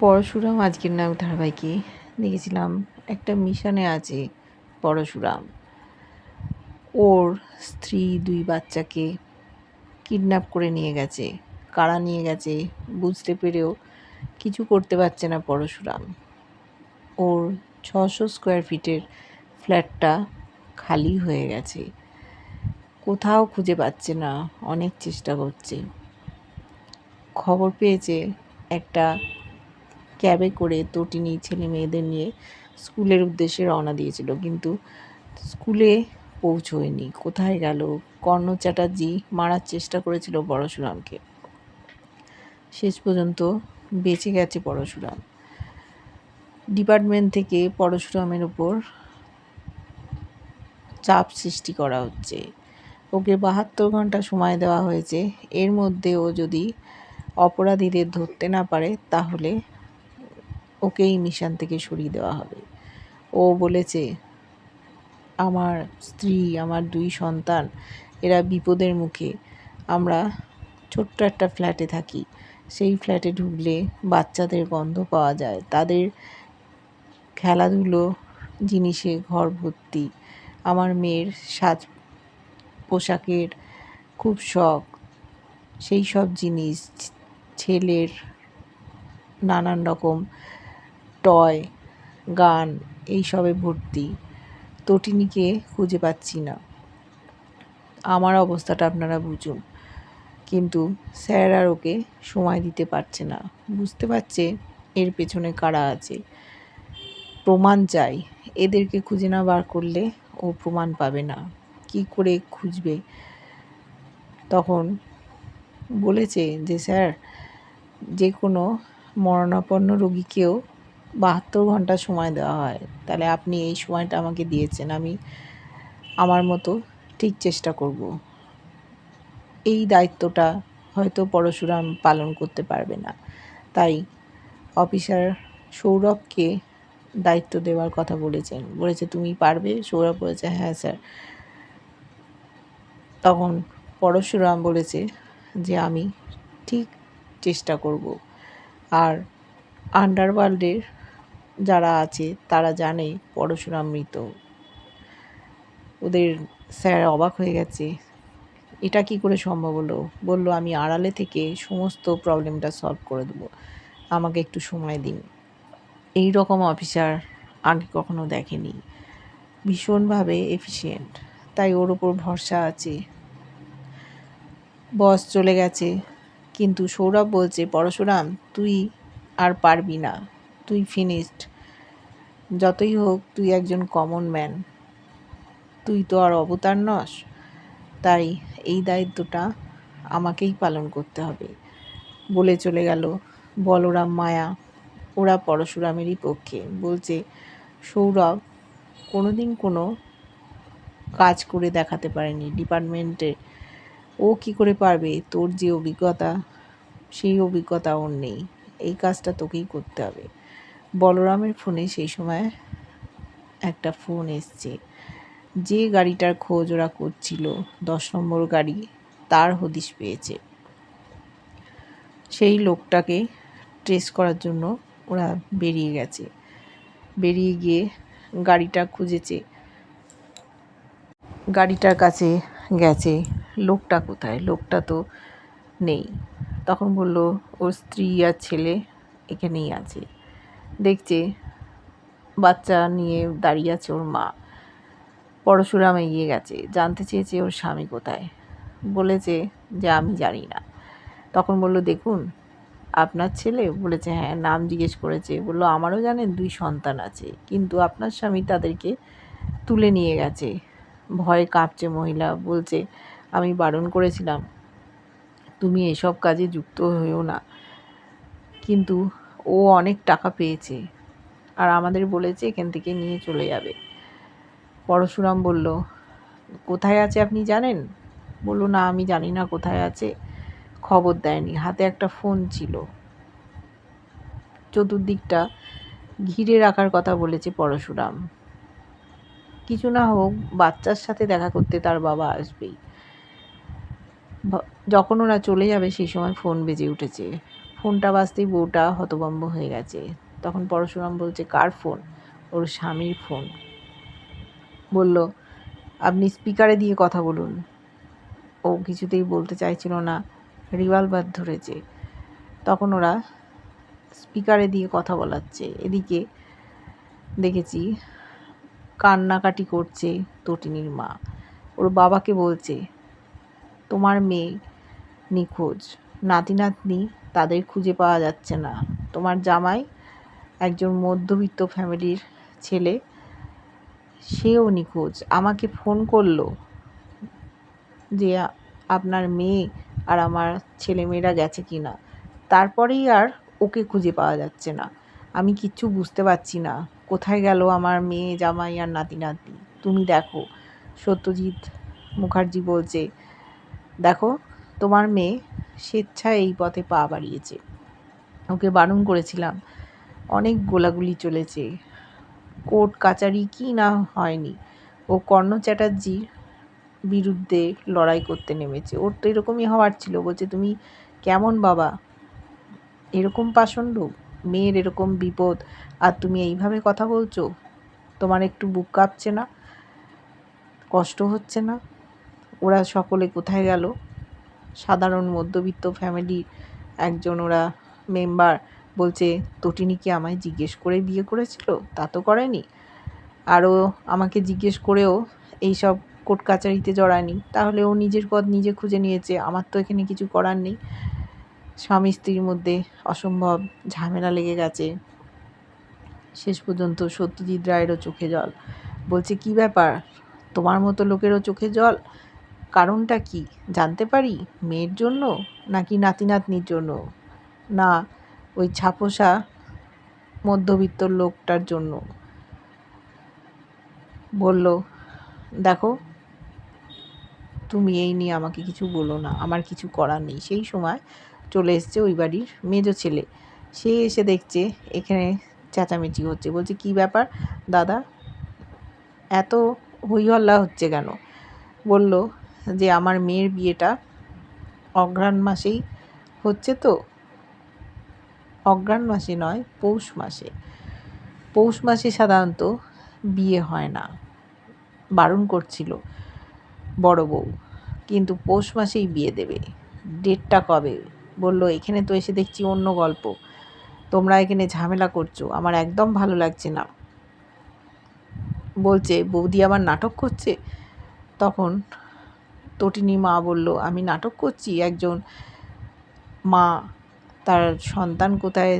পরশুরাম, আজকের নায়ক ধারাবাহিকে দেখেছিলাম। একটা মিশনে আছে পরশুরাম। ওর স্ত্রী দুই বাচ্চাকে কিডন্যাপ করে নিয়ে গেছে, কারা নিয়ে গেছে বুঝতে পেরেও কিছু করতে পারছে না পরশুরাম। ওর ছশো স্কোয়ার ফিটের ফ্ল্যাটটা খালি হয়ে গেছে। কোথাও খুঁজে পাচ্ছে না, অনেক চেষ্টা করছে। খবর পেয়েছে একটা ক্যাবে করে তটিনী ছেলে মেয়েদের নিয়ে স্কুলের উদ্দেশ্যে রওনা দিয়েছিল। কিন্তু স্কুলে পৌঁছোয়নি। কোথায় গেল? কর্ণ চ্যাটার্জি মারার চেষ্টা করেছিল পরশুরামকে। শেষ পর্যন্ত বেঁচে গেছে পরশুরাম। ডিপার্টমেন্ট থেকে পরশুরামের ওপর চাপ সৃষ্টি করা হচ্ছে। ওকে বাহাত্তর ঘণ্টা সময় দেওয়া হয়েছে। এর মধ্যে ও যদি অপরাধীদের ধরতে না পারে, তাহলে ওকে এই মিশন থেকে সরিয়ে দেওয়া হবে। ও বলেছে, আমার স্ত্রী, আমার দুই সন্তান, এরা বিপদের মুখে। আমরা ছোট্ট একটা ফ্ল্যাটে থাকি। সেই ফ্ল্যাটে ঢুকলে বাচ্চাদের গন্ধ পাওয়া যায়। তাদের খেলাধুলো, জিনিসে ঘর ভর্তি। আমার মেয়ের সাজ পোশাকের খুব শখ। সেই সব জিনিস, ছেলের নানান রকম টয়, গান, এইসবে ভর্তি। তটিনীকে খুঁজে পাচ্ছি না। আমার অবস্থাটা আপনারা বুঝুন। কিন্তু স্যার আর ওকে সময় দিতে পারছে না। বুঝতে পারছে এর পেছনে কারা আছে। প্রমাণ চাই। এদেরকে খুঁজে না বার করলে ও প্রমাণ পাবে না। কি করে খুঁজবে? তখন বলেছে যে, স্যার, যে কোনো মরণাপন্ন রোগীকেও বাহাত্তর ঘণ্টা সময় দেওয়া হয়। তাহলে আপনি এই সময়টা আমাকে দিয়েছেন, আমি আমার মতো ঠিক চেষ্টা করব। এই দায়িত্বটা হয়তো পরশুরাম পালন করতে পারবে না। তাই অফিসার সৌরভকে দায়িত্ব দেওয়ার কথা বলেছেন। বলেছে, তুমি পারবে? সৌরভ বলেছে হ্যাঁ স্যার। তখন পরশুরাম বলেছে যে, আমি ঠিক চেষ্টা করব। আর আন্ডারওয়ার্ল্ডের যারা আছে, তারা জানে পরশুরাম মৃত। ওদের স্যার অবাক হয়ে গেছে, এটা কি করে সম্ভব হলো? বলল, আমি আড়ালে থেকে সমস্ত প্রবলেমটা সলভ করে দেবো। আমাকে একটু সময় দিন। এই রকম অফিসার আগে কখনো দেখেনি। ভীষণভাবে এফিসিয়েন্ট, তাই ওর ওপর ভরসা আছে। বস চলে গেছে, কিন্তু সৌরভ বলছে পরশুরাম তুই আর পারবি না। তুই ফিনিশড যতই হোক, তুই একজন কমন ম্যান তুই তো আর অবতার নস। তাই এই দায়িত্বটা আমাকেই পালন করতে হবে। বলে চলে গেল বলরাম মায়া। ওরা পরশুরামেরই পক্ষে। বলছে, সৌরভ কোনো দিন কোনো কাজ করে দেখাতে পারেনি ডিপার্টমেন্টে ও কি করে পারবে? তোর যে অভিজ্ঞতা, সেই অভিজ্ঞতা ওর নেই। এই কাজটা তোকেই করতে হবে। বলরামের ফোনে সেই সময় একটা ফোন এসছে। যে গাড়িটার খোঁজ ওরা করছিল, দশ নম্বর গাড়ি তার হদিশ পেয়েছে। সেই লোকটাকে ট্রেস করার জন্য ওরা বেরিয়ে গেছে। বেরিয়ে গিয়ে গাড়িটা খুঁজেছে। গাড়িটার কাছে গেছে, লোকটা কোথায়? লোকটা তো নেই। তখন বলল, ওর স্ত্রী আর ছেলে এখানেই আছে। দেখছে বাচ্চা নিয়ে দাঁড়িয়ে আছে ওর মা। পরশুরাম এগিয়ে গেছে। জানতে চেয়েছে ওর স্বামী কোথায়। বলেছে যে, আমি জানি না। তখন বলল, দেখুন, আপনার ছেলে? বলেছে হ্যাঁ নাম জিজ্ঞেস করেছে। বলল, আমারও জানেন দুই সন্তান আছে, কিন্তু আপনার স্বামী তাদেরকে তুলে নিয়ে গেছে। ভয়ে কাঁপছে মহিলা। বলছে, আমি বারণ করেছিলাম। তুমি এসব কাজে যুক্ত হয়েও না। কিন্তু ও অনেক টাকা পেয়েছে। আর আমাদের বলেছে এখান থেকে নিয়ে চলে যাবে। পরশুরাম বলল, কোথায় আছে আপনি জানেন? বলল, না, আমি জানি না কোথায় আছে। খবর দেয়নি। হাতে একটা ফোন ছিল। চতুর্দিকটা ঘিরে রাখার কথা বলেছে পরশুরাম। কিছু না হোক, বাচ্চার সাথে দেখা করতে তার বাবা আসবেই। যখন ওরা চলে যাবে, সেই সময় ফোন বেজে উঠেছে। ফোনটা বাজতেই বউটা হতভম্ব হয়ে গেছে। তখন পরশুরাম বলছে, কার ফোন? ওর স্বামীর ফোন। বলল, আপনি স্পিকারে দিয়ে কথা বলুন। ও কিছুতেই বলতে চাইছিল না, রিভলভার ধরেছে। তখন ওরা স্পিকারে দিয়ে কথা বলাচ্ছে। এদিকে দেখেছি, কান্নাকাটি করছে তটিনীর মা। ওর বাবাকে বলছে, তোমার মেয়ে নিখোঁজ। নাতি নাতনি তাদের খুঁজে পাওয়া যাচ্ছে না। তোমার জামাই একজন মধ্যবিত্ত ফ্যামিলির ছেলে, সেও নিখোঁজ। আমাকে ফোন করল যে, আপনার মেয়ে আর আমার ছেলেমেয়েরা গেছে কি না? তারপরেই আর ওকে খুঁজে পাওয়া যাচ্ছে না। আমি কিচ্ছু বুঝতে পারছি না। কোথায় গেল আমার মেয়ে, জামাই আর নাতি নাতনি তুমি দেখো। সত্যজিৎ মুখার্জি বলছে, দেখো, তোমার মেয়ে স্বেচ্ছায় এই পথে পা বাড়িয়েছে। ওকে বারণ করেছিলাম। অনেক গোলাগুলি চলেছে। কোর্ট কাচারি কি না হয়নি। ও কর্ণ চ্যাটার্জির বিরুদ্ধে লড়াই করতে নেমেছে। ওর তো এরকমই হওয়ার ছিল। বলছে, তুমি কেমন বাবা? এরকম পাষণ্ড? মেয়ের এরকম বিপদ? আর তুমি এইভাবে কথা বলছো? তোমার একটু বুক কাঁপছে না? কষ্ট হচ্ছে না? ওরা সকলে কোথায় গেল? সাধারণ মধ্যবিত্ত ফ্যামিলির একজন ওরা মেম্বার বলছে, তটিনী কি আমায় জিজ্ঞেস করে বিয়ে করেছিল? তা তো করেনি। আরও আমাকে জিজ্ঞেস করেও, এইসব কোর্ট কাচারিতে জড়ায়নি। তাহলে ও নিজের পথ নিজে খুঁজে নিয়েছে, আমার তো এখানে কিছু করার নেই। স্বামী স্ত্রীর মধ্যে অসম্ভব ঝামেলা লেগে গেছে। শেষ পর্যন্ত সত্যজিৎ রায়েরও চোখে জল। বলছে, কি ব্যাপার? তোমার মতো লোকেরও চোখে জল? কারণটা কি? জানতে পারি? মেয়ের জন্য নাকি নাতি নাতনির জন্য? না, ওই ছাপোষা মধ্যবিত্ত লোকটার জন্য। বলল, দেখো, তুমি এই নিয়ে আমাকে কিছু বলো না। আমার কিছু করার নেই। সেই সময় চলে এসছে ওই বাড়ির মেজো ছেলে। সে এসে দেখছে এখানে চেঁচামেচি হচ্ছে। বলছে, কি ব্যাপার দাদা? এত হইহল্লা হচ্ছে কেন? বলল যে আমার মেয়ের বিয়েটা অঘ্রাণ মাসেই হচ্ছে তো। অঘ্রাণ মাসে নয়, পৌষ মাসে। পৌষ মাসে সাধারণত বিয়ে হয় না। বারণ করছিল বড় বউ, কিন্তু পৌষ মাসেই বিয়ে দেবে। ডেটটা কবে? বলল, এখানে তো এসে দেখছি অন্য গল্প। তোমরা এখানে ঝামেলা করছ, আমার একদম ভালো লাগছে না। বলছে, বৌদি আবার নাটক করছে? তখন তটিনী মা বলল, আমি নাটক করছি, একজন মা তার সন্তান কোথায়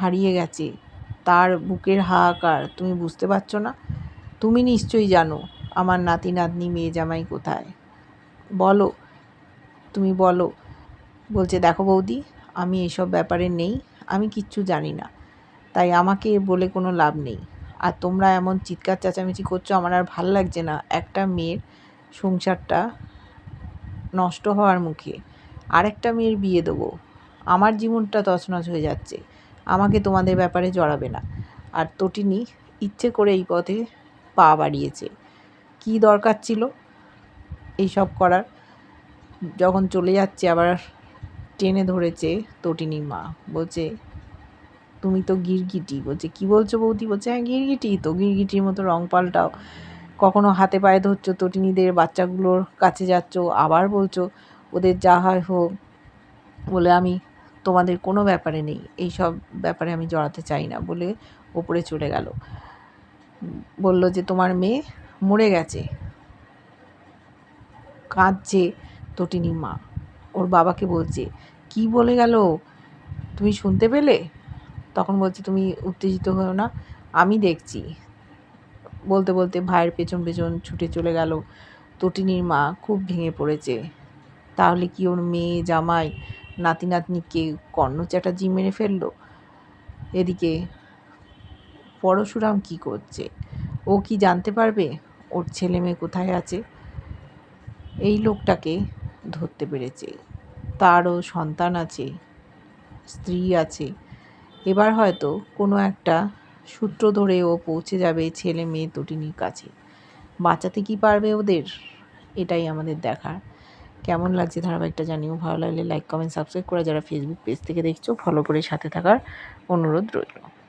হারিয়ে গেছে? তার বুকের হাহাকার, তুমি বুঝতে পারছ না? তুমি নিশ্চয়ই জানো আমার নাতি নাতনি, মেয়ে জামাই কোথায়। বলো, তুমি বলো। বলছে, দেখো বৌদি, আমি এসব ব্যাপারে নেই, আমি কিচ্ছু জানি না, তাই আমাকে বলে কোনো লাভ নেই। আর তোমরা এমন চিৎকার, চেঁচামেচি করছ, আমার আর ভালো লাগছে না। একটা মেয়ের সংসারটা নষ্ট হওয়ার মুখে আরেকটা মেয়ের বিয়ে দেবো। আমার জীবনটা তছনছ হয়ে যাচ্ছে। আমাকে তোমাদের ব্যাপারে জড়াবে না। আর তটিনী ইচ্ছে করে এই পথে পা বাড়িয়েছে। কী দরকার ছিল? এইসব করার। যখন চলে যাচ্ছে, আবার টেনে ধরেছে তটিনী মা। বলছে, তুমি তো গিরগিটি। বলছে, কি বলছো বৌদি? বলছে হ্যাঁ গিরগিটি। তো গিরগিটির মতো রং পাল্টাও। কখনো হাতে পায়ে ধরছো, তটিনীদের বাচ্চাগুলোর কাছে যাচ্ছ, আবার বলছো, ওদের যা হয় হোক, বলে আমি, তোমাদের কোনো ব্যাপারে নেই এই সব ব্যাপারে আমি জড়াতে চাই না, বলে ওপরে চলে গেল। বলল যে, তোমার মেয়ে মরে গেছে। কাঁদছে তটিনী মা। ওর বাবাকে বলছে, কি বলে গেল? তুমি শুনতে পেলে? তখন বলছে, তুমি উত্তেজিত হও না, আমি দেখছি। বলতে বলতে ভাইয়ের পেছন পেছন ছুটে চলে গেল। তটিনীর মা খুব ভেঙে পড়েছে। তাহলে কি ওর মেয়ে, জামাই, নাতি, নাতনিকে কর্ণ চ্যাটার্জি মেরে ফেলল? এদিকে, পরশুরাম কি করছে? ও কি জানতে পারবে? ওর ছেলে মেয়ে কোথায় আছে? এই লোকটাকে ধরতে পেরেছে। তারও সন্তান আছে, স্ত্রী আছে। এবার হয়তো কোনো একটা সূত্র ধরে ও পৌঁছে যাবে ছেলে মেয়ে দুটিনির কাছে। বাঁচাতে কি পারবে ওদের? এটাই আমাদের দেখার। কেমন লাগছে ধারাবাহিকটা জানিও? ভালো লাগলে লাইক কমেন্ট সাবস্ক্রাইব করে যারা ফেসবুক পেজ থেকে দেখছ ফলো করে সাথে থাকার অনুরোধ রইল।